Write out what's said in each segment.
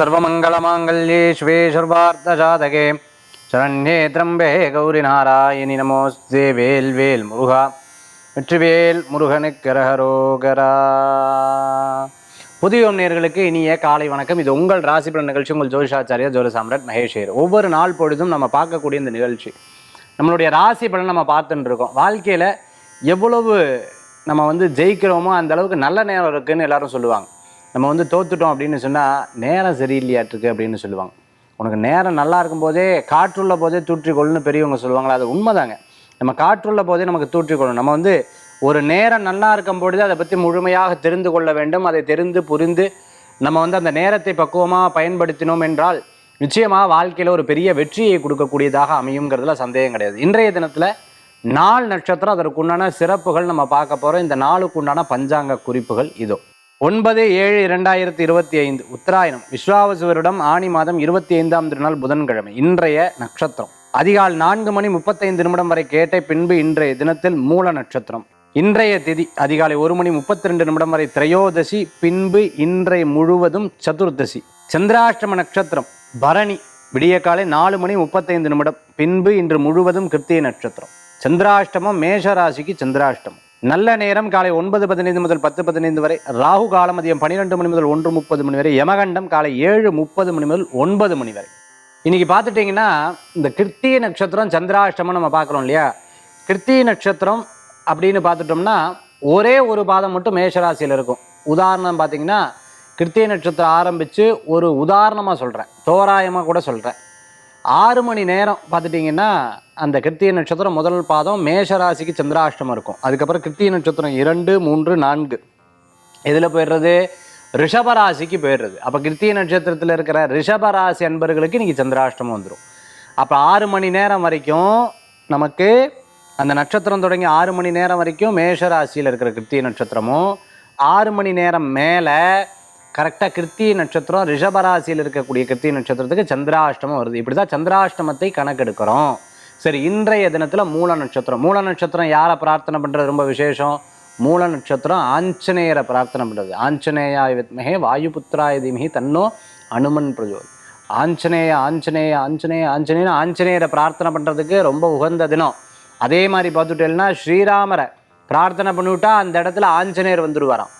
सर्वमङ्गलमाङ्गल्ये शिवे सर्वार्थसाधके शरण्ये त्र्यम्बे கௌரி நாராயணி நமோஸ்தே வேல் வேல் முருகா வெற்றிவேல் முருகனுக்கரகரோகரா புதியோம் நேர்களுக்கு இனிய காலை வணக்கம் இது உங்கள் ராசி பலன் நிகழ்ச்சி உங்கள் ஜோதிஷாச்சாரியா ஜோதி சாம்ராட் மகேஷேர் ஒவ்வொரு நாள் பொழுதும் நம்ம பார்க்கக்கூடிய இந்த நிகழ்ச்சி நம்மளுடைய ராசி பலன் நம்ம பார்த்துட்டு இருக்கோம் வாழ்க்கையில் எவ்வளவு நம்ம வந்து ஜெயிக்கிறோமோ அந்த அளவுக்கு நல்ல நேரம் இருக்குன்னு எல்லாரும் சொல்லுவாங்க நம்ம வந்து தோத்துட்டோம் அப்படின்னு சொன்னால் நேரம் சரியில்லையாட்டிருக்கு அப்படின்னு சொல்லுவாங்க. உனக்கு நேரம் நல்லா இருக்கும்போதே காற்றுள்ள போதே தூற்றிக்கொள்ளுன்னு பெரியவங்க சொல்லுவாங்களா அது உண்மைதாங்க. நம்ம காற்றுள்ள போதே நமக்கு தூற்றிக்கொள்ளும் நம்ம வந்து ஒரு நேரம் நல்லா இருக்கும் பொழுது அதை பற்றி முழுமையாக தெரிந்து கொள்ள வேண்டும். அதை தெரிந்து புரிந்து நம்ம வந்து அந்த நேரத்தை பக்குவமாக பயன்படுத்தினோம் என்றால் நிச்சயமாக வாழ்க்கையில் ஒரு பெரிய வெற்றியை கொடுக்கக்கூடியதாக அமையுங்கிறதுல சந்தேகம் கிடையாது. இன்றைய தினத்தில் நாள் நட்சத்திரம் அதற்குண்டான சிறப்புகள் நம்ம பார்க்க போகிறோம் இந்த நாளுக்கு உண்டான பஞ்சாங்க குறிப்புகள் இதோ. ஒன்பது ஏழு இரண்டாயிரத்தி இருபத்தி ஐந்து உத்தராயணம். விஸ்வாவசு வருடம் ஆணி மாதம் இருபத்தி ஐந்தாம் திருநாள் புதன்கிழமை இன்றைய நட்சத்திரம். அதிகால் நான்கு மணி முப்பத்தைந்து நிமிடம் வரை கேட்ட பின்பு இன்றைய தினத்தில் மூல நட்சத்திரம். இன்றைய திதி அதிகாலை ஒரு மணி முப்பத்தி ரெண்டு நிமிடம் வரை திரையோதசி பின்பு இன்றைய முழுவதும் சதுர்தசி. சந்திராஷ்டம நட்சத்திரம் பரணி விடிய காலை நாலு மணி முப்பத்தைந்து நிமிடம் பின்பு இன்று முழுவதும் கிருத்திய நட்சத்திரம். சந்திராஷ்டமம் மேஷராசிக்கு சந்திராஷ்டமம். நல்ல நேரம் காலை ஒன்பது பதினைந்து முதல் பத்து பதினைந்து வரை ராகு காலம் மதியம் பன்னிரெண்டு மணி முதல் ஒன்று முப்பது மணி வரை யமகண்டம் காலை ஏழு முப்பது மணி முதல் ஒன்பது மணி வரை. இன்னைக்கு பார்த்துட்டிங்கன்னா இந்த கிருத்திய நட்சத்திரம் சந்திராஷ்டமம் நம்ம பார்க்குறோம் இல்லையா? கிருத்திய நட்சத்திரம் அப்படின்னு பார்த்துட்டோம்னா ஒரே ஒரு பாதம் மட்டும் மேஷராசியில் இருக்கும். உதாரணம் பார்த்தீங்கன்னா கிருத்திய நட்சத்திரம் ஆரம்பித்து ஒரு உதாரணமாக சொல்கிறேன் தோராயமாக கூட சொல்கிறேன் ஆறு மணி நேரம் பார்த்துட்டிங்கன்னா அந்த கிருத்திய நட்சத்திரம் முதல் பாதம் மேஷராசிக்கு சந்திராஷ்டமம் இருக்கும். அதுக்கப்புறம் கிருத்திய நட்சத்திரம் இரண்டு மூன்று நான்கு. எதில் போயிடுறது? ரிஷபராசிக்கு போயிடுறது. அப்போ கிருத்திய நட்சத்திரத்தில் இருக்கிற ரிஷபராசி அன்பர்களுக்கு இன்னைக்கு சந்திராஷ்டமம் வந்துடும் அப்போ ஆறு மணி நேரம் வரைக்கும் நமக்கு அந்த நட்சத்திரம் தொடங்கி ஆறு மணி நேரம் வரைக்கும் மேஷராசியில் இருக்கிற கிருத்திய நட்சத்திரமும் ஆறு மணி நேரம் மேலே கரெக்டாக கிருத்திய நட்சத்திரம் ரிஷபராசியில் இருக்கக்கூடிய கிருத்திய நட்சத்திரத்துக்கு சந்திராஷ்டமம் வருது. இப்படி தான் சந்திராஷ்டமத்தை கணக்கெடுக்கிறோம். சரி இன்றைய தினத்தில் மூல நட்சத்திரம். மூல நட்சத்திரம் யாரை பிரார்த்தனை பண்ணுறது ரொம்ப விசேஷம்? மூல நட்சத்திரம் ஆஞ்சநேயரை பிரார்த்தனை பண்ணுறது ஆஞ்சநேயா வித்மகே வாயுபுத்திராய தீமகி தன்னோ அனுமன் பிரஜோதி. ஆஞ்சநேய ஆஞ்சநேய ஆஞ்சநேய ஆஞ்சநேயன் ஆஞ்சநேயரை பிரார்த்தனை பண்ணுறதுக்கு ரொம்ப உகந்த தினம். அதே மாதிரி பார்த்துட்டேன்னா ஸ்ரீராமரை பிரார்த்தனை பண்ணிவிட்டா அந்த இடத்துல ஆஞ்சநேயர் வந்துடுவாராம்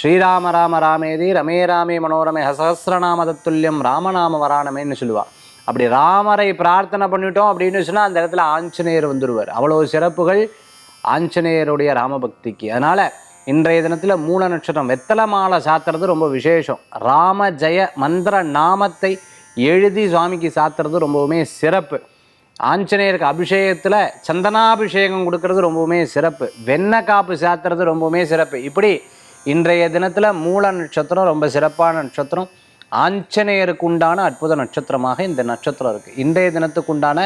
ஸ்ரீராம ராம ராமேதி ரமே ராமே மனோரமே ஹசஹசிரநாம தத்துல்யம் ராமநாம வராணமேன்னு சொல்லுவாள் அப்படி ராமரை பிரார்த்தனை பண்ணிட்டோம் அப்படின்னு சொன்னால் அந்த இடத்துல ஆஞ்சநேயர் வந்துடுவார் அவ்வளோ சிறப்புகள் ஆஞ்சநேயருடைய ராமபக்திக்கு. அதனால் இன்றைய தினத்தில் மூல நட்சத்திரம் வெத்தலை மாலை சாத்துறது ரொம்ப விசேஷம். ராம ஜெய மந்திர நாமத்தை எழுதி சுவாமிக்கு சாத்துறது ரொம்பவுமே சிறப்பு. ஆஞ்சநேயருக்கு அபிஷேகத்தில் சந்தனாபிஷேகம் கொடுக்கறது ரொம்பவுமே சிறப்பு. வெண்ணெய் காப்பு சாத்துறது ரொம்பவுமே சிறப்பு. இப்படி இன்றைய தினத்தில் மூல நட்சத்திரம் ரொம்ப சிறப்பான நட்சத்திரம். ஆஞ்சநேயருக்கு உண்டான அற்புத நட்சத்திரமாக இந்த நட்சத்திரம் இருக்குது இன்றைய தினத்துக்கு உண்டான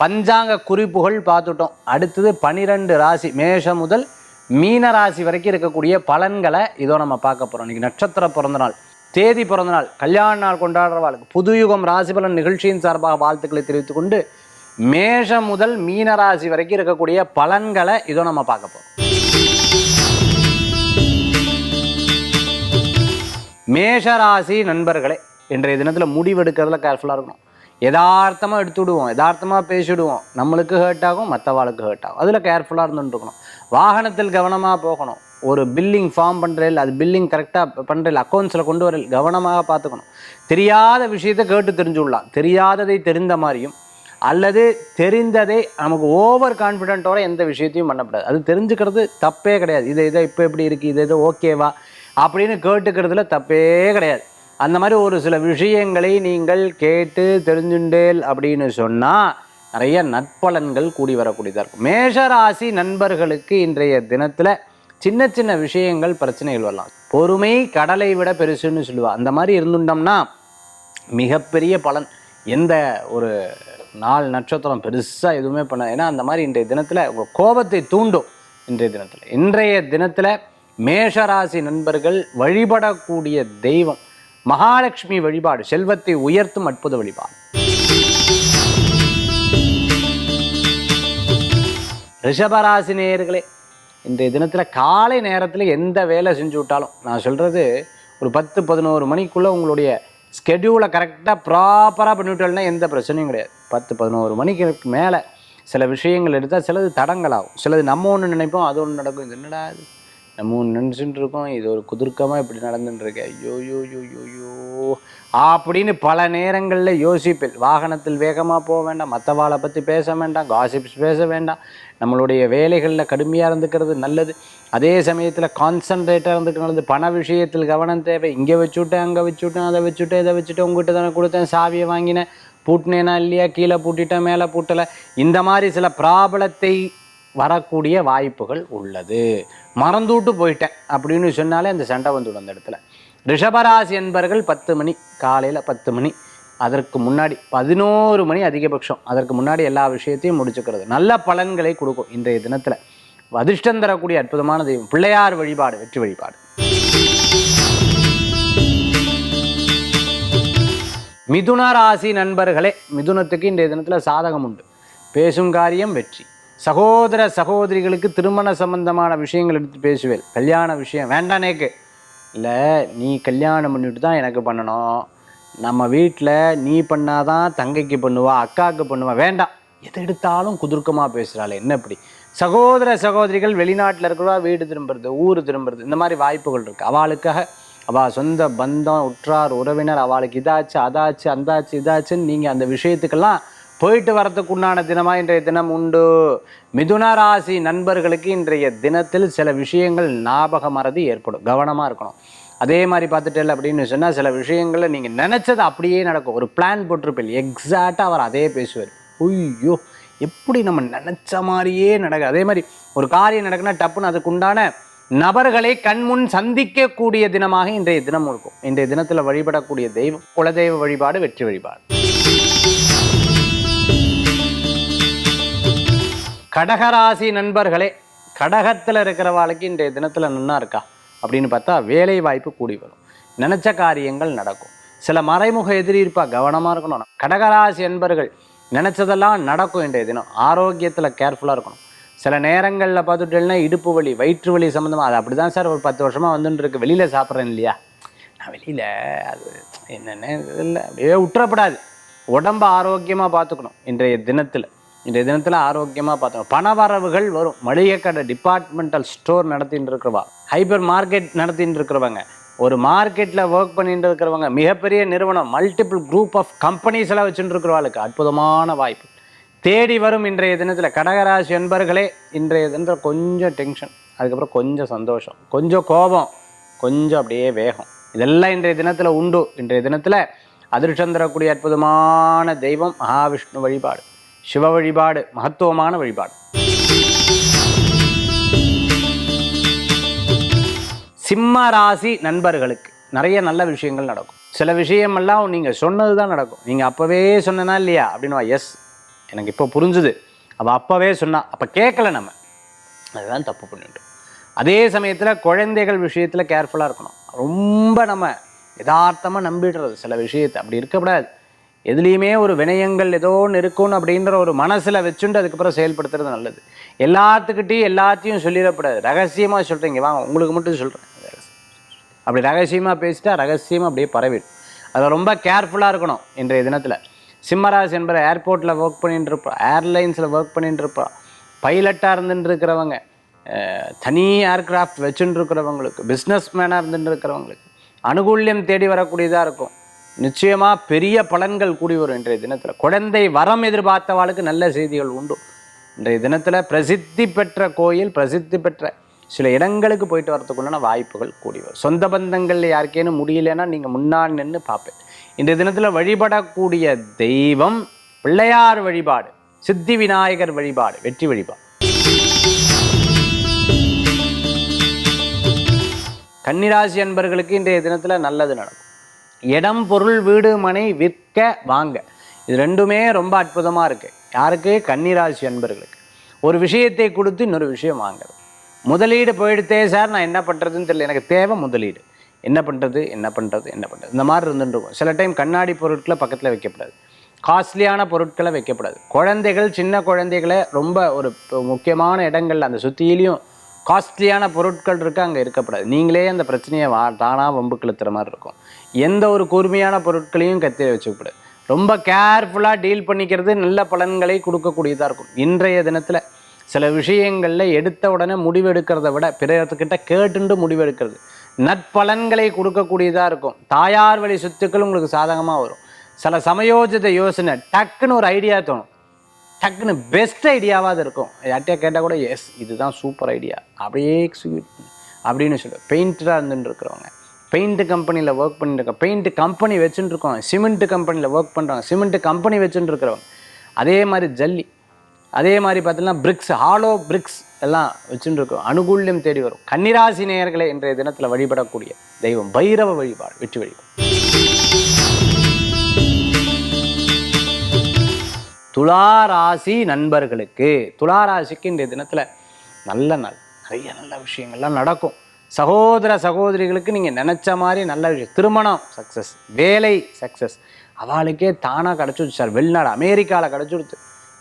பஞ்சாங்க குறிப்புகள் பார்த்துட்டோம். அடுத்தது பனிரெண்டு ராசி மேஷம் முதல் மீன ராசி வரைக்கும் இருக்கக்கூடிய பலன்களை இதோ நம்ம பார்க்க போகிறோம் இன்றைக்கி நட்சத்திர பிறந்த நாள் தேதி பிறந்த நாள் கல்யாண நாள் கொண்டாடுறவாளுக்கு புதுயுகம் ராசி பலன் நிகழ்ச்சியின் சார்பாக வாழ்த்துக்களை தெரிவித்துக்கொண்டு மேஷம் முதல் மீன ராசி வரைக்கும் இருக்கக்கூடிய பலன்களை இதோ நம்ம பார்க்க போகிறோம் மேஷராசி நண்பர்களே இன்றைய தினத்தில் முடிவெடுக்கிறதுல கேர்ஃபுல்லாக இருக்கணும். யதார்த்தமாக எடுத்து விடுவோம் யதார்த்தமாக பேசிவிடுவோம். நம்மளுக்கு ஹர்ட் ஆகும் மற்றவாளுக்கு ஹர்ட் ஆகும். அதில் கேர்ஃபுல்லாக இருந்துட்டுருக்கணும் வாகனத்தில் கவனமாக போகணும். ஒரு பில்லிங் ஃபார்ம் பண்ணுறேன் அது பில்லிங் கரெக்டாக பண்ணுறேன் அக்கௌண்ட்ஸில் கொண்டு வரல் கவனமாக பார்த்துக்கணும். தெரியாத விஷயத்தை கேட்டு தெரிஞ்சு விடலாம் தெரியாததை தெரிந்த மாதிரியும் அல்லது தெரிந்ததை நமக்கு ஓவர் கான்ஃபிடென்ட்டோட எந்த விஷயத்தையும் பண்ணக்கூடாது அது தெரிஞ்சுக்கிறது தப்பே கிடையாது. இதை இதை இப்போ எப்படி இருக்குது இது இது ஓகேவா அப்படின்னு கேட்டுக்கிறதுல தப்பே கிடையாது. அந்த மாதிரி ஒரு சில விஷயங்களை நீங்கள் கேட்டு தெரிஞ்சுண்டேல் அப்படின்னு சொன்னால் நிறைய நற்பலன்கள் கூடி வரக்கூடியதாக இருக்கும். மேஷராசி நண்பர்களுக்கு இன்றைய தினத்தில் சின்ன சின்ன விஷயங்கள் பிரச்சனைகள் வரலாம். பொறுமை கடலை விட பெருசுன்னு சொல்லுவாள் அந்த மாதிரி இருந்துட்டோம்னா மிகப்பெரிய பலன். எந்த ஒரு நாள் நட்சத்திரம் பெருசாக எதுவுமே பண்ண ஏன்னா அந்த மாதிரி இன்றைய தினத்தில் உங்கள் கோபத்தை தூண்டும் இன்றைய தினத்தில். இன்றைய தினத்தில் மேஷராசி நண்பர்கள் வழிபடக்கூடிய தெய்வம். மகாலட்சுமி வழிபாடு செல்வத்தை உயர்த்தும் அற்புத வழிபாடு. ரிஷபராசி நேயர்களே இன்றைய தினத்தில் காலை நேரத்தில் எந்த வேலை செஞ்சு விட்டாலும் நான் சொல்கிறது ஒரு பத்து பதினோரு மணிக்குள்ளே உங்களுடைய ஸ்கெடியூலை கரெக்டாக ப்ராப்பராக பண்ணிவிட்டோம்னா எந்த பிரச்சனையும் கிடையாது. பத்து பதினோரு மணிக்கு மேலே சில விஷயங்கள் எடுத்தால் சிலது தடங்களாகும். சிலது நம்ம ஒன்று நினைப்போம் அது ஒன்று நடக்கும். இது என்னடா நம்ம நினச்சிட்டு இருக்கோம் இது ஒரு குதிர்க்கமாக இப்படி நடந்துட்டுருக்கு. ஐயோ யோ யோ யோ யோ அப்படின்னு பல நேரங்களில் யோசிப்பேன் வாகனத்தில் வேகமாக போக வேண்டாம் மற்றவாளை பற்றி பேச வேண்டாம் காசிப்ஸ் பேச வேண்டாம். நம்மளுடைய வேலைகளில் கடுமையாக இருந்துக்கிறது நல்லது. அதே சமயத்தில் கான்சன்ட்ரேட்டாக இருந்துக்கிறது பண விஷயத்தில் கவனம் தேவை. இங்கே வச்சுவிட்டேன் அங்கே வச்சுவிட்டேன் அதை வச்சுட்டேன் இதை வச்சுட்டு உங்ககிட்ட தானே கொடுத்தேன் சாவியை வாங்கினேன். பூட்டினேனா இல்லையா? கீழே பூட்டிட்டேன் மேலே பூட்டலை. இந்த மாதிரி சில ப்ராப்ளத்தை வரக்கூடிய வாய்ப்புகள் உள்ளது. மறந்துவிட்டு போயிட்டேன் அப்படின்னு சொன்னாலே அந்த சண்டை வந்துடும் அந்த இடத்துல. ரிஷபராசி என்பர்கள் பத்து மணி காலையில் பத்து மணி அதற்கு முன்னாடி பதினோரு மணி அதிகபட்சம். அதற்கு முன்னாடி எல்லா விஷயத்தையும் முடிச்சுக்கிறது. நல்ல பலன்களை கொடுக்கும் இன்றைய தினத்தில். அதிர்ஷ்டம் தரக்கூடிய அற்புதமான தெய்வம். பிள்ளையார் வழிபாடு வெற்றி வழிபாடு. மிதுன ராசி நண்பர்களே மிதுனத்துக்கு இன்றைய தினத்தில் சாதகம் உண்டு பேசும் காரியம் வெற்றி. சகோதர சகோதரிகளுக்கு திருமண சம்பந்தமான விஷயங்கள் எடுத்து பேசுவேன். கல்யாண விஷயம் வேண்டானேக்கு. இல்லை நீ கல்யாணம் பண்ணிட்டு தான் எனக்கு பண்ணணும். நம்ம வீட்டில் நீ பண்ணாதான் தங்கைக்கு பண்ணுவா அக்காவுக்கு பண்ணுவா வேண்டாம். எதை எடுத்தாலும் குதுர்க்கமாக பேசுகிறாள் என்ன இப்படி? சகோதர சகோதரிகள் வெளிநாட்டில் இருக்கிறவா வீடு திரும்புறது ஊர் திரும்புறது இந்த மாதிரி வாய்ப்புகள் இருக்குது அவளுக்காக அவள் சொந்த பந்தம் உற்றார் உறவினர் அவளுக்கு இதாச்சு அதாச்சு அந்தாச்சு இதாச்சுன்னு நீங்கள் அந்த விஷயத்துக்கெல்லாம் போயிட்டு வரத்துக்கு உண்டான தினமாக இன்றைய தினம் உண்டு. மிதுன ராசி நண்பர்களுக்கு இன்றைய தினத்தில் சில விஷயங்கள் ஞாபக மறதி ஏற்படும். கவனமாக இருக்கணும். அதே மாதிரி பார்த்துட்டேன் அப்படின்னு சொன்னால் சில விஷயங்களை நீங்கள் நினச்சது அப்படியே நடக்கும். ஒரு பிளான் போட்டிருப்பேன் எக்ஸாக்டாக அவர் அதே பேசுவார். ஐயோ எப்படி நம்ம நினச்ச மாதிரியே நடக்குது. அதே மாதிரி ஒரு காரியம் நடக்குன்னா டப்புன்னு அதுக்குண்டான நபர்களை கண்முன் சந்திக்கக்கூடிய தினமாக இன்றைய தினம் இருக்கும். இன்றைய தினத்தில் வழிபடக்கூடிய தெய்வம் குலதெய்வ வழிபாடு வெற்றி வழிபாடு. கடகராசி நண்பர்களே கடகத்தில் இருக்கிறவாளுக்கு இன்றைய தினத்தில் நன்னா இருக்கா? அப்படின்னு பார்த்தா வேலை வாய்ப்பு கூடி வரும். நினச்ச காரியங்கள் நடக்கும். சில மறைமுக எதிரி இருப்பா கவனமாக இருக்கணும். கடகராசி என்பர்கள் நினச்சதெல்லாம் நடக்கும் இன்றைய தினம். ஆரோக்கியத்தில் கேர்ஃபுல்லாக இருக்கணும். சில நேரங்களில் பார்த்துட்டேன்னா இடுப்பு வலி வயிற்று வலி சம்மந்தமாக அது அப்படி தான் சார் ஒரு பத்து வருஷமாக வந்துட்டுருக்கு வெளியில் சாப்பிட்றேன் இல்லையா? நான் வெளியில் அது என்னென்ன இல்லை அப்படியே விட்டுறப்படாது உடம்ப ஆரோக்கியமாக பார்த்துக்கணும் இன்றைய தினத்தில். இன்றைய தினத்தில் ஆரோக்கியமாக பார்த்தோம் பணவரவுகள் வரும். மளிகை கடை டிபார்ட்மெண்டல் ஸ்டோர் நடத்திட்டு இருக்கிறவா ஹைப்பர் மார்க்கெட் நடத்திட்டு இருக்கிறவங்க ஒரு மார்க்கெட்டில் ஒர்க் பண்ணிட்டு இருக்கிறவங்க மிகப்பெரிய நிறுவனம் மல்டிபிள் குரூப் ஆஃப் கம்பெனிஸ் எல்லாம் வச்சுட்டு இருக்கிறவாளுக்கு அற்புதமான வாய்ப்பு. தேடி வரும் இன்றைய தினத்தில் கடகராசி என்பர்களே இன்றைய தினத்தில் கொஞ்சம் டென்ஷன் அதுக்கப்புறம் கொஞ்சம் சந்தோஷம் கொஞ்சம் கோபம் கொஞ்சம் அப்படியே வேகம். இதெல்லாம் இன்றைய தினத்தில் உண்டு. இன்றைய தினத்தில் அதிர்ஷ்டம் தரக்கூடிய அற்புதமான தெய்வம் மகாவிஷ்ணு வழிபாடு. சிவ வழிபாடு மகத்துவமான வழிபாடு. சிம்ம ராசி நண்பர்களுக்கு நிறைய நல்ல விஷயங்கள் நடக்கும். சில விஷயமெல்லாம் நீங்கள் சொன்னது தான் நடக்கும். நீங்கள் அப்போவே சொன்னனா இல்லையா? அப்படின்னு எஸ் எனக்கு இப்போ புரிஞ்சுது. அவள் அப்போவே சொன்னா அப்போ கேட்கல நம்ம. அதுதான் தப்பு பண்ணிட்டோம் அதே சமயத்தில் குழந்தைகள் விஷயத்தில் கேர்ஃபுல்லாக இருக்கணும். ரொம்ப நம்ம யதார்த்தமாக நம்பிடுறது. சில விஷயத்தை அப்படி இருக்கக்கூடாது. எதுலேயுமே ஒரு வினயங்கள் ஏதோ ஒன்று இருக்கும்னு அப்படின்ற ஒரு மனசில் வச்சுட்டு அதுக்கப்புறம் செயல்படுத்துறது நல்லது. எல்லாத்துக்கிட்டையும் எல்லாத்தையும் சொல்லிடக்கூடாது. ரகசியமாக சொல்கிறீங்க வாங்க உங்களுக்கு மட்டும் சொல்கிறேன் அப்படி ரகசியமாக பேசிட்டா ரகசியமாக அப்படியே பரவிடும். அதில் ரொம்ப கேர்ஃபுல்லாக இருக்கணும் இன்றைய தினத்தில். சிம்மராஜ் என்பவர் ஏர்போர்ட்டில் ஒர்க் பண்ணிட்டு இருப்பா ஏர்லைன்ஸில் ஒர்க் பண்ணிட்டு இருப்பா. பைலட்டாக இருந்துட்டு இருக்கிறவங்க தனி ஏர்கிராஃப்ட் வச்சுட்டு இருக்கிறவங்களுக்கு பிஸ்னஸ் மேனாக இருந்துட்டு இருக்கிறவங்களுக்கு அனுகூல்யம் தேடி வரக்கூடியதாக இருக்கும். நிச்சயமாக பெரிய பலன்கள் கூடி வரும் இன்றைய தினத்தில். குழந்தை வரம் எதிர்பார்த்தவாளுக்கு நல்ல செய்திகள் உண்டு. இன்றைய தினத்தில் பிரசித்தி பெற்ற கோயில் பிரசித்தி பெற்ற சில இடங்களுக்கு போயிட்டு வரத்துக்குள்ளான வாய்ப்புகள் கூடி வரும். சொந்த பந்தங்கள் யாருக்கேனும் முடியலன்னா நீங்கள் முன்னால் நின்று பார்ப்பேன். இன்றைய தினத்தில் வழிபடக்கூடிய தெய்வம் பிள்ளையார் வழிபாடு சித்தி விநாயகர் வழிபாடு வெற்றி வழிபாடு. கன்னிராசி அன்பர்களுக்கு இன்றைய தினத்தில் நல்லது நடக்கும். இடம் பொருள் வீடு மனை விற்க வாங்க. இது ரெண்டுமே ரொம்ப அற்புதமாக இருக்குது யாருக்கு? கன்னிராசி அன்பர்களுக்கு. ஒரு விஷயத்தை கொடுத்து இன்னொரு விஷயம் வாங்குறது. முதலீடு போயிடுத்தே சார் நான் என்ன பண்ணுறதுன்னு தெரியல. எனக்கு தேவை முதலீடு. என்ன பண்ணுறது என்ன பண்ணுறது என்ன பண்ணுறது இந்த மாதிரி இருந்துருக்கும் சில டைம் கண்ணாடி பொருட்களை பக்கத்தில் வைக்கப்படாது. காஸ்ட்லியான பொருட்களை வைக்கப்படாது. குழந்தைகள் சின்ன குழந்தைகளை ரொம்ப ஒரு முக்கியமான இடங்கள்ல அந்த சுற்றியிலையும் காஸ்ட்லியான பொருட்கள் இருக்குது அங்கே இருக்கப்படாது நீங்களே அந்த பிரச்சனையை வா தானாக வம்பு கிழத்துற மாதிரி இருக்கும். எந்த ஒரு கூர்மையான பொருட்களையும் கத்திர வச்சுக்கூடாது. ரொம்ப கேர்ஃபுல்லாக டீல் பண்ணிக்கிறது நல்ல பலன்களை கொடுக்கக்கூடியதாக இருக்கும். இன்றைய தினத்தில் சில விஷயங்களில் எடுத்த உடனே முடிவெடுக்கிறத விட பிறர்கிட்ட கேட்டுண்டு முடிவெடுக்கிறது நற்பலன்களை கொடுக்கக்கூடியதாக இருக்கும். தாயார் வழி சொத்துக்கள் உங்களுக்கு சாதகமாக வரும். சில சமயோஜித யோசனை டக்குன்னு ஒரு ஐடியா தோணும். டக்குன்னு பெஸ்ட் ஐடியாவாக இருக்கும். யார்கிட்டயா கேட்டால் கூட எஸ் இதுதான் சூப்பர் ஐடியா அப்படியே எக்ஸிக்யூட் அப்படின்னு சொல்லுவேன் பெயிண்டராக இருந்துட்டு இருக்கிறவங்க. பெயிண்ட் கம்பெனியில் ஒர்க் பண்ணிட்டு இருக்கோம் பெயிண்ட் கம்பெனி வச்சுட்டு இருக்கோம் சிமெண்ட் கம்பெனியில் ஒர்க் பண்ணுறாங்க சிமெண்ட் கம்பெனி வச்சுட்டு இருக்கிறவங்க. அதே மாதிரி ஜல்லி. அதே மாதிரி பார்த்தீங்கன்னா பிரிக்ஸ் ஹாலோ பிரிக்ஸ் எல்லாம் வச்சுட்டு இருக்கோம். அனுகூல்யம் தேடி வரும். கன்னிராசி நேயர்களை இன்றைய தினத்தில் வழிபடக்கூடிய தெய்வம் பைரவ வழிபாடு வெற்றி வழிபாடு. துலா ராசி நண்பர்களுக்கு துளாராசிக்கு இன்றைய தினத்தில் நல்ல நாள் நிறைய நல்ல விஷயங்கள்லாம் நடக்கும். சகோதர சகோதரிகளுக்கு நீங்கள் நினச்ச மாதிரி நல்ல விஷயம். திருமணம் சக்ஸஸ் வேலை சக்ஸஸ் அவளுக்கே தானாக கிடச்சிருச்சு சார். வெளிநாடு அமெரிக்காவில் கிடச்சிருச்சு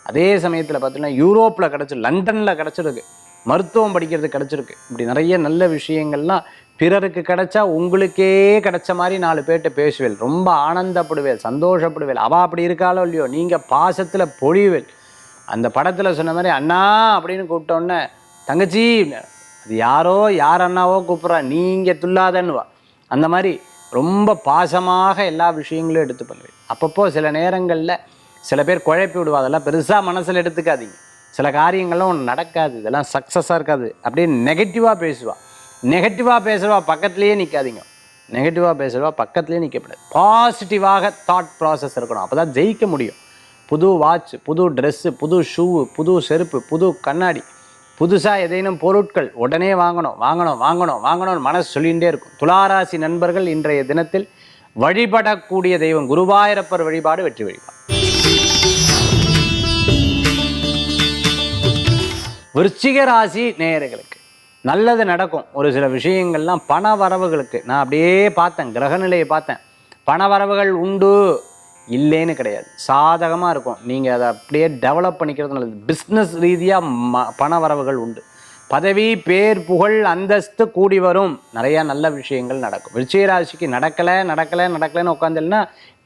அதே சமயத்தில் பார்த்தீங்கன்னா யூரோப்பில் கிடச்சி லண்டனில் கிடச்சிருக்கு. மருத்துவம் படிக்கிறது கிடச்சிருக்கு. இப்படி நிறைய நல்ல விஷயங்கள்லாம் பிறருக்கு கிடைச்சா உங்களுக்கே கிடைச்ச மாதிரி நாலு பேர்கிட்ட பேசுவேல். ரொம்ப ஆனந்தப்படுவேல் சந்தோஷப்படுவேல். அவள் அப்படி இருக்காளோ இல்லையோ நீங்கள் பாசத்தில் பொழிவேல். அந்த படத்தில் சொன்ன மாதிரி அண்ணா அப்படின்னு கூப்பிட்டோன்னே தங்கச்சி அது யாரோ யார் அண்ணாவோ கூப்பிட்றா நீங்கள் துல்லாதன்னுவா அந்த மாதிரி ரொம்ப பாசமாக எல்லா விஷயங்களும் எடுத்து பண்ணுவேன். அப்பப்போ சில நேரங்களில் சில பேர் குழப்பி விடுவா. அதெல்லாம் பெருசாக மனசில் எடுத்துக்காதீங்க. சில காரியங்கள்லாம் நடக்காது இதெல்லாம் சக்ஸஸாக இருக்காது. அப்படியே நெகட்டிவாக பேசுவா. நெகட்டிவாக பேசுகிறவா பக்கத்துலேயே நிற்காதீங்க நெகட்டிவாக பேசுகிறவா பக்கத்துலேயே நிற்கக்கூடாது பாசிட்டிவாக தாட் ப்ராசஸ் இருக்கணும். அப்போ தான் ஜெயிக்க முடியும். புது வாட்ச் புது ட்ரெஸ்ஸு புது ஷூவு புது செருப்பு புது கண்ணாடி புதுசாக ஏதேனும் பொருட்கள் உடனே வாங்கணும் வாங்கணும் வாங்கணும் வாங்கணும்னு மனசு சொல்லிகிட்டே இருக்கும். துளாராசி நண்பர்கள் இன்றைய தினத்தில் வழிபடக்கூடிய தெய்வம் குருவாயிரப்பர் வழிபாடு வெற்றி வழிபாடு விருச்சிக ராசி நேயர்களுக்கு நல்லது நடக்கும். ஒரு சில விஷயங்கள்லாம் பண வரவுகளுக்கு நான் அப்படியே பார்த்தேன் கிரகநிலையை பார்த்தேன். பண வரவுகள் உண்டு இல்லைன்னு கிடையாது. சாதகமாக இருக்கும். நீங்கள் அதை அப்படியே டெவலப் பண்ணிக்கிறது நல்லது. பிஸ்னஸ் ரீதியாக ம பண வரவுகள் உண்டு. பதவி பேர் புகழ் அந்தஸ்து கூடி வரும். நிறையா நல்ல விஷயங்கள் நடக்கும். விருச்சிக ராசிக்கு நடக்கலை நடக்கலை நடக்கலைன்னு உட்காந்துலன்னா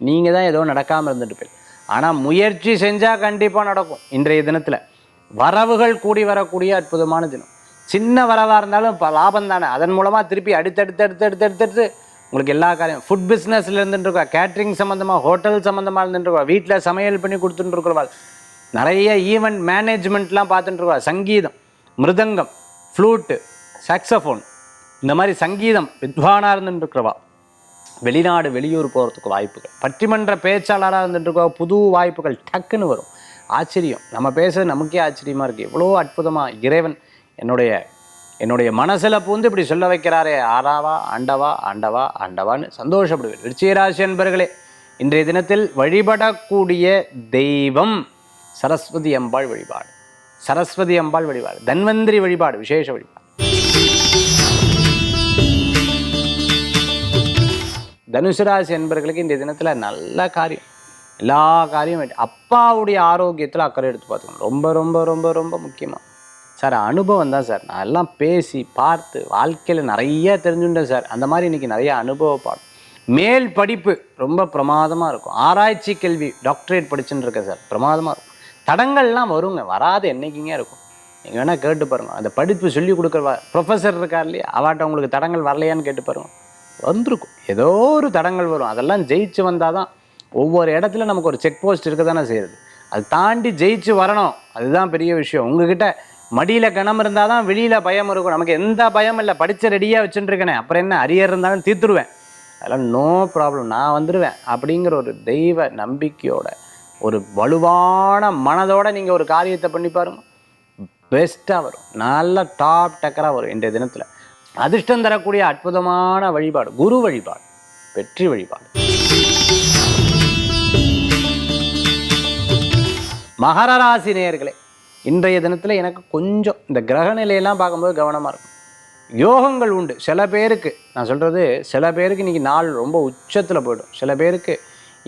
நீங்கள் தான் ஏதோ நடக்காமல் இருந்துட்டு போய். ஆனால் முயற்சி செஞ்சால் கண்டிப்பாக நடக்கும். இன்றைய தினத்தில் வரவுகள் கூடி வரக்கூடிய அற்புதமான தினம். சின்ன வரவாக இருந்தாலும் இப்போ லாபம் தானே அதன் மூலமாக திருப்பி அடுத்தடுத்து அடுத்து அடுத்து அடுத்தடுத்து உங்களுக்கு எல்லா காரியம் ஃபுட் பிஸ்னஸில் இருந்துட்டு கேட்ரிங் சம்மந்தமாக ஹோட்டல் சம்மந்தமாக இருந்துட்டுருக்கா வீட்டில் சமையல் பண்ணி கொடுத்துட்டுருக்கிறவாள் நிறைய ஈவெண்ட் மேனேஜ்மெண்ட்லாம் பார்த்துட்டுருக்கா சங்கீதம் மிருதங்கம் ஃப்ளூட்டு சாக்ஸஃபோன் இந்த மாதிரி சங்கீதம் வித்வானாக இருந்துட்டுருக்குறவா வெளிநாடு வெளியூர் போகிறதுக்கு வாய்ப்புகள் பட்டிமன்ற பேச்சாளராக இருந்துட்டுருக்கா புது வாய்ப்புகள் டக்குன்னு வரும். ஆச்சரியம். நம்ம பேசுறது நமக்கே ஆச்சரியமாக இருக்குது எவ்வளோ அற்புதமாக இறைவன் என்னுடைய என்னுடைய மனசில் பூந்து இப்படி சொல்ல வைக்கிறாரே. ஆறாவா ஆண்டவா ஆண்டவா ஆண்டவான்னு சந்தோஷப்படுவேன். விருச்சிகராசி என்பர்களே இன்றைய தினத்தில் வழிபடக்கூடிய தெய்வம் சரஸ்வதி அம்பாள் வழிபாடு. சரஸ்வதி அம்பாள் வழிபாடு. தன்வந்திரி வழிபாடு விசேஷ வழிபாடு. தனுசு ராசி என்பர்களுக்கு இந்த தினத்தில் நல்ல காரியம். எல்லா காரியம் அப்பாவுடைய ஆரோக்கியத்தில் அக்கறை எடுத்து பார்த்துக்கணும். ரொம்ப ரொம்ப ரொம்ப ரொம்ப முக்கியமாக சார் அனுபவம் தான் சார். நான் எல்லாம் பேசி பார்த்து வாழ்க்கையில் நிறைய தெரிஞ்சுட்டேன் சார். அந்த மாதிரி இன்னைக்கு நிறைய அனுபவ பாடம். மேல் படிப்பு ரொம்ப பிரமாதமாக இருக்கும். ஆராய்ச்சி கல்வி டாக்டரேட் படிச்சுன்னு இருக்கேன் சார். பிரமாதமாக இருக்கும். தடங்கள்லாம் வருங்க. வராது என்னைக்குங்க இருக்கும். நீங்கள் வேணால் கேட்டு பாருங்கள் அந்த படிப்பு சொல்லி கொடுக்குற ப்ரொஃபஸர் இருக்கார் இல்லையா? அவாட்ட உங்களுக்கு தடங்கள் வரலையான்னு கேட்டு பாருங்க. வந்திருக்கும். ஏதோ ஒரு தடங்கள் வரும். அதெல்லாம் ஜெயிச்சு வந்தால் தான் ஒவ்வொரு இடத்துல நமக்கு ஒரு செக் போஸ்ட் இருக்க தானே செய்கிறது அது தாண்டி ஜெயிச்சு வரணும். அதுதான் பெரிய விஷயம். உங்ககிட்ட மடியில் கணம் இருந்தால் தான் வெளியில் பயம் இருக்கும். நமக்கு எந்த பயம் இல்லை. படித்த ரெடியாக வச்சுட்டுருக்கேனே அப்புறம் என்ன? அரியர் இருந்தாலும் தீர்த்துருவேன். அதெல்லாம் நோ ப்ராப்ளம் நான் வந்துடுவேன் அப்படிங்கிற ஒரு தெய்வ நம்பிக்கையோட ஒரு வலுவான மனதோட நீங்கள் ஒரு காரியத்தை பண்ணி பாருங்க. பெஸ்ட்டாக வரும். நல்ல டாப் டக்கராக வரும் இன்றைய தினத்தில். அதிர்ஷ்டம் தரக்கூடிய அற்புதமான வழிபாடு. குரு வழிபாடு. வெற்றி வழிபாடு. மகர ராசி நேயர்களே இன்றைய தினத்தில் எனக்கு கொஞ்சம் இந்த கிரக நிலையெல்லாம் பார்க்கும்போது கவனமாக இருக்கும். யோகங்கள் உண்டு. சில பேருக்கு நான் சொல்கிறது சில பேருக்கு இன்றைக்கி நாள் ரொம்ப உச்சத்தில் போயிடும். சில பேருக்கு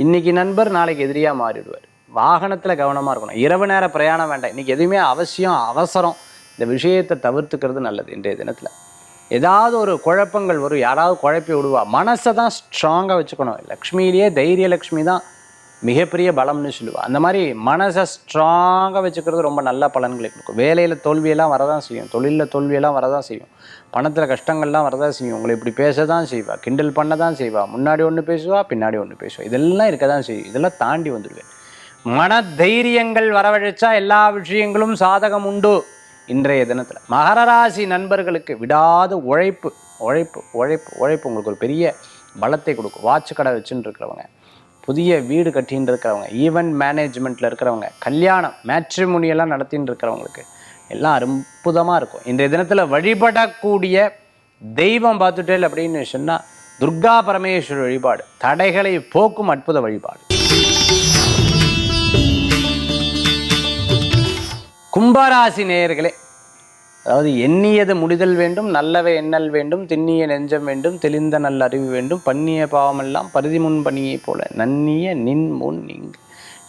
இன்றைக்கி நண்பர் நாளைக்கு எதிரியாக மாறிடுவார். வாகனத்தில் கவனமாக இருக்கணும். இரவு நேர பிரயாணம் வேண்டாம். இன்றைக்கி எதுவுமே அவசியம் அவசரம். இந்த விஷயத்தை தவிர்த்துக்கிறது நல்லது இன்றைய தினத்தில். ஏதாவது ஒரு குழப்பங்கள் வரும். யாராவது குழப்பி விடுவா. மனசை தான் ஸ்ட்ராங்காக வச்சுக்கணும். லக்ஷ்மியிலேயே தைரிய லக்ஷ்மி தான் மிகப்பெரிய பலம்னு சொல்லுவாள் அந்த மாதிரி மனசை ஸ்ட்ராங்காக வச்சுக்கிறது ரொம்ப நல்ல பலன்களை கொடுக்கும். வேலையில் தோல்வியெல்லாம் வரதான் செய்யும். தொழிலில் தோல்வியெல்லாம் வரதான் செய்யும். பணத்தில் கஷ்டங்கள்லாம் வரதான் செய்யும். உங்களை இப்படி பேச தான் செய்வாள் கிண்டல் பண்ண தான் செய்வாள் முன்னாடி ஒன்று பேசுவா பின்னாடி ஒன்று பேசுவா. இதெல்லாம் இருக்க தான் செய்யும். இதெல்லாம் தாண்டி வந்துடுவேன். மன தைரியங்கள் வரவழைச்சா எல்லா விஷயங்களும் சாதகம் உண்டு இன்றைய தினத்தில். மகர ராசி நண்பர்களுக்கு விடாத உழைப்பு உழைப்பு உழைப்பு உழைப்பு உங்களுக்கு ஒரு பெரிய பலத்தை கொடுக்கும். வாட்ச் கடை வச்சுன்னு இருக்கிறவங்க. புதிய வீடு கட்டின்னு இருக்கிறவங்க ஈவெண்ட் மேனேஜ்மெண்ட்டில் இருக்கிறவங்க கல்யாணம் மேட்ரிமோனியெல்லாம் நடத்தின்னு இருக்கிறவங்களுக்கு எல்லாம் அற்புதமாக இருக்கும். இந்த தினத்தில் வழிபடக்கூடிய தெய்வம் பார்த்துட்டேல் அப்படின்னு சொன்னால் துர்கா பரமேஸ்வரர் வழிபாடு தடைகளை போக்கும் அற்புத வழிபாடு. கும்பராசி நேயர்களே அதாவது எண்ணியது முடிதல் வேண்டும் நல்லவை எண்ணல் வேண்டும் திண்ணிய நெஞ்சம் வேண்டும் தெளிந்த நல்ல அறிவு வேண்டும் பண்ணிய பாவமெல்லாம் பருதி முன் பணியை போல நன்னிய நின் முன் நீங்கு.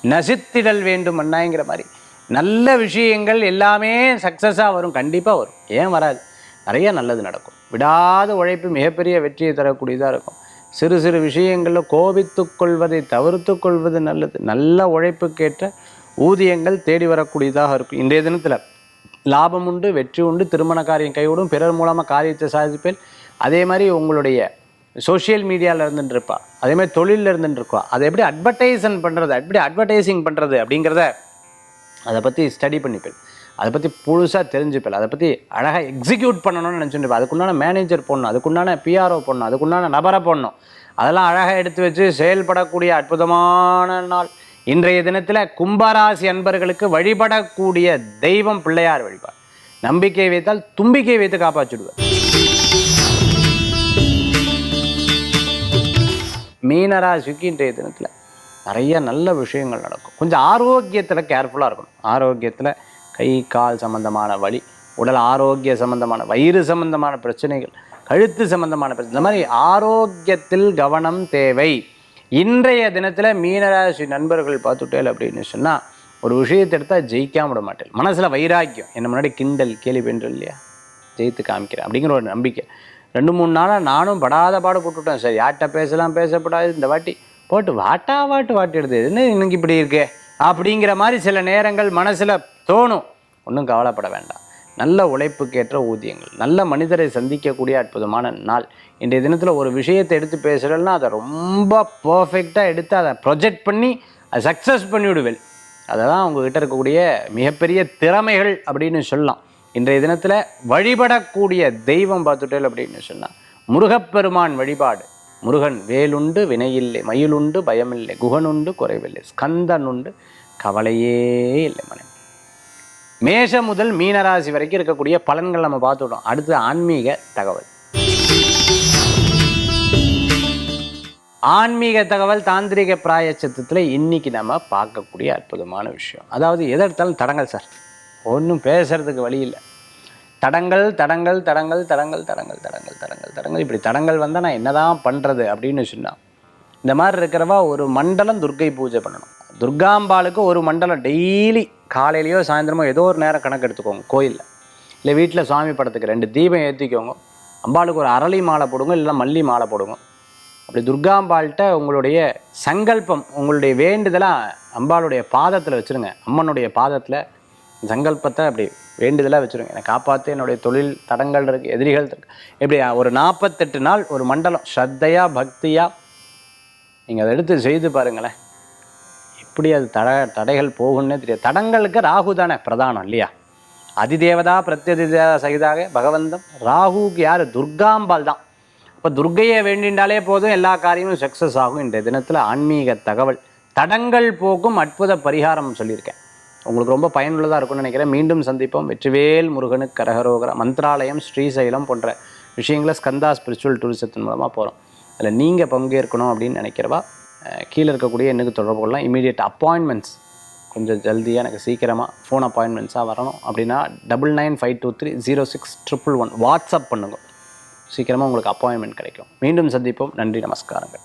நசித்திடல் வேண்டும் அண்ணாங்கிற மாதிரி. நல்ல விஷயங்கள் எல்லாமே சக்ஸஸாக வரும் கண்டிப்பாக வரும். ஏன் வராது? நிறைய நல்லது நடக்கும். விடாத உழைப்பு மிகப்பெரிய வெற்றியை தரக்கூடியதாக இருக்கும். சிறு சிறு விஷயங்களில் கோபித்து கொள்வதை தவிர்த்து கொள்வது நல்லது. நல்ல உழைப்புக்கேற்ற ஊதியங்கள் தேடி வரக்கூடியதாக இருக்கும். இன்றைய தினத்தில் லாபம் உண்டு வெற்றி உண்டு திருமண காரியம் கைவிடும் பிறர் மூலமாக காரியத்தை சாதிப்பேன். அதே மாதிரி உங்களுடைய சோஷியல் மீடியாவில் இருந்துட்டுருப்பா அதே மாதிரி தொழிலில் இருந்துட்டுருப்பா அதை எப்படி அட்வர்டைசன் பண்ணுறது எப்படி அட்வர்டைசிங் பண்ணுறது அப்படிங்கிறத அதை பற்றி ஸ்டடி பண்ணிப்பேன். அதை பற்றி புதுசாக தெரிஞ்சுப்பேன். அதை பற்றி அழகாக எக்ஸிக்யூட் பண்ணணும்னு நினச்சிட்டு அதுக்குண்டான மேனேஜர் போடணும் அதுக்குண்டான பிஆர்ஓ போடணும் அதுக்குண்டான நபரை போடணும். அதெல்லாம் அழகாக எடுத்து வச்சு செயல்படக்கூடிய அற்புதமான நாள். இன்றைய தினத்தில் கும்பராசி அன்பர்களுக்கு வழிபடக்கூடிய தெய்வம் பிள்ளையார் வழிபாடு. நம்பிக்கை வைத்தால் தும்பிக்கை வைத்து காப்பாற்றிடுவார். மீனராசிக்கு இன்றைய தினத்தில் நிறைய நல்ல விஷயங்கள் நடக்கும். கொஞ்சம் ஆரோக்கியத்தில் கேர்ஃபுல்லாக இருக்கணும். ஆரோக்கியத்தில் கை கால் சம்பந்தமான வலி உடல் ஆரோக்கிய சம்பந்தமான வயிறு சம்பந்தமான பிரச்சனைகள் கழுத்து சம்பந்தமான பிரச்சனை இந்த மாதிரி ஆரோக்கியத்தில் கவனம் தேவை. இன்றைய தினத்தில் மீனராசி நண்பர்கள் பார்த்துட்டேல் அப்படின்னு சொன்னால் ஒரு விஷயத்தை எடுத்தால் ஜெயிக்காம விட மாட்டேன். மனசில் வைராக்கியம். என்ன முன்னாடி கிண்டல் கேலி பெண்கள் இல்லையா? ஜெயித்து காமிக்கிறேன் அப்படிங்கிற ஒரு நம்பிக்கை. ரெண்டு மூணு நாளாக நானும் படாத பாடு போட்டுவிட்டேன் சார் யார்கிட்ட பேசலாம் பேசப்படாது இந்த வாட்டி போட்டு வாட்டா வாட்டு வாட்டிடுது என்ன இன்னைக்கு இப்படி இருக்கே? அப்படிங்கிற மாதிரி சில நேரங்கள் மனசில் தோணும். ஒன்றும் கவலைப்பட வேண்டாம். நல்ல உழைப்புக்கேற்ற ஊதியங்கள் நல்ல மனிதரை சந்திக்கக்கூடிய அற்புதமான நாள். இன்றைய தினத்தில் ஒரு விஷயத்தை எடுத்து பேசுகிறேன்னா அதை ரொம்ப பர்ஃபெக்டாக எடுத்து அதை ப்ரொஜெக்ட் பண்ணி அதை சக்ஸஸ் பண்ணிவிடுவேன் அதெல்லாம் உங்ககிட்ட இருக்கக்கூடிய மிகப்பெரிய திறமைகள் அப்படின்னு சொல்லலாம். இன்றைய தினத்தில் வழிபடக்கூடிய தெய்வம் பார்த்துட்டேல் அப்படின்னு சொன்னால் முருகப்பெருமான் வழிபாடு. முருகன் வேலுண்டு வினையில்லை மயிலுண்டு பயமில்லை குகனுண்டு குறைவில்லை ஸ்கந்தன் உண்டு கவலையே இல்லை மனம். மேஷம் முதல் மீனராசி வரைக்கும் இருக்கக்கூடிய பலன்கள் நம்ம பார்த்துட்டோம். அடுத்து ஆன்மீக தகவல். ஆன்மீக தகவல் தாந்திரிக பிராயச்சத்தத்தில் இன்னைக்கு நம்ம பார்க்கக்கூடிய அற்புதமான விஷயம். அதாவது எதை எடுத்தாலும் தடங்கள் சார். ஒன்றும் பேசுறதுக்கு வழி இல்லை. தடங்கள் தடங்கள் தடங்கள் தடங்கள் தடங்கள் தடங்கள் தடங்கள் தடங்கள். இப்படி தடங்கள் வந்தால் நான் என்னதான் பண்ணுறது அப்படின்னு சொன்னால் இந்த மாதிரி இருக்கிறவா ஒரு மண்டலம் துர்க்கை பூஜை பண்ணணும். துர்காம்பாளுக்கு ஒரு மண்டலம் டெய்லி காலையிலையோ சாயந்தரமோ ஏதோ ஒரு நேரம் கணக்கு எடுத்துக்கோங்க கோயிலில். இல்லை வீட்டில் சுவாமி படத்துக்கு ரெண்டு தீபம் ஏற்றிக்கோங்க அம்பாளுக்கு ஒரு அரளி மாலை போடுங்க இல்லைன்னா மல்லி மாலை போடுங்க. அப்படி துர்காம்பாள்கிட்ட உங்களுடைய சங்கல்பம் உங்களுடைய வேண்டுதலாக அம்பாளுடைய பாதத்தில் வச்சுருங்க. அம்மனுடைய பாதத்தில் சங்கல்பத்தை அப்படி வேண்டுதலாக வச்சுருங்க. என்னை காப்பாற்று என்னுடைய தொழில் தடங்கள் இருக்குது எதிரிகள் இருக்குது இப்படி ஒரு நாற்பத்தெட்டு நாள் ஒரு மண்டலம். ஸ்ரத்தையாக பக்தியாக நீங்கள் அதை எடுத்து செய்து பாருங்களேன். எப்படி அது தட தடைகள் போகும்னே தெரியாது. தடங்களுக்கு ராகு தானே பிரதானம் இல்லையா? அதிதேவதா பிரத்யதிதா சகிதாக பகவந்தம். ராகுவுக்கு யார்? துர்காம்பால் தான். இப்போ துர்க்கையை வேண்டின்றாலே போதும் எல்லா காரியமும் சக்ஸஸ் ஆகும். இன்றைய தினத்தில் ஆன்மீக தகவல் தடங்கள் போக்கும் அற்புத பரிகாரம் சொல்லியிருக்கேன். உங்களுக்கு ரொம்ப பயனுள்ளதாக இருக்கும்னு நினைக்கிறேன். மீண்டும் சந்திப்போம். வெற்றிவேல் முருகனுக்கு கரகரோகர மந்திராலயம் ஸ்ரீசைலம் போன்ற விஷயங்களை ஸ்கந்தா ஸ்பிரிச்சுவல் டூரிசத்தின் மூலமாக போகிறோம் அதில் நீங்கள் பங்கேற்கணும் அப்படின்னு நினைக்கிறவா கீழே இருக்கக்கூடிய எண்ணுக்கு தொடர்பு கொள்ளலாம் இமீடியட் அப்பாயின்மெண்ட்ஸ் கொஞ்சம் ஜல்தியாக எனக்கு சீக்கிரமாக ஃபோன் அப்பாயின்மெண்ட்ஸாக வரணும். அப்படின்னா double nine five two three zero six triple one WhatsApp பண்ணுங்க. சீக்கிரமாக உங்களுக்கு அப்பாயின்மெண்ட் கிடைக்கும். மீண்டும் சந்திப்போம். நன்றி நமஸ்காரங்கள்.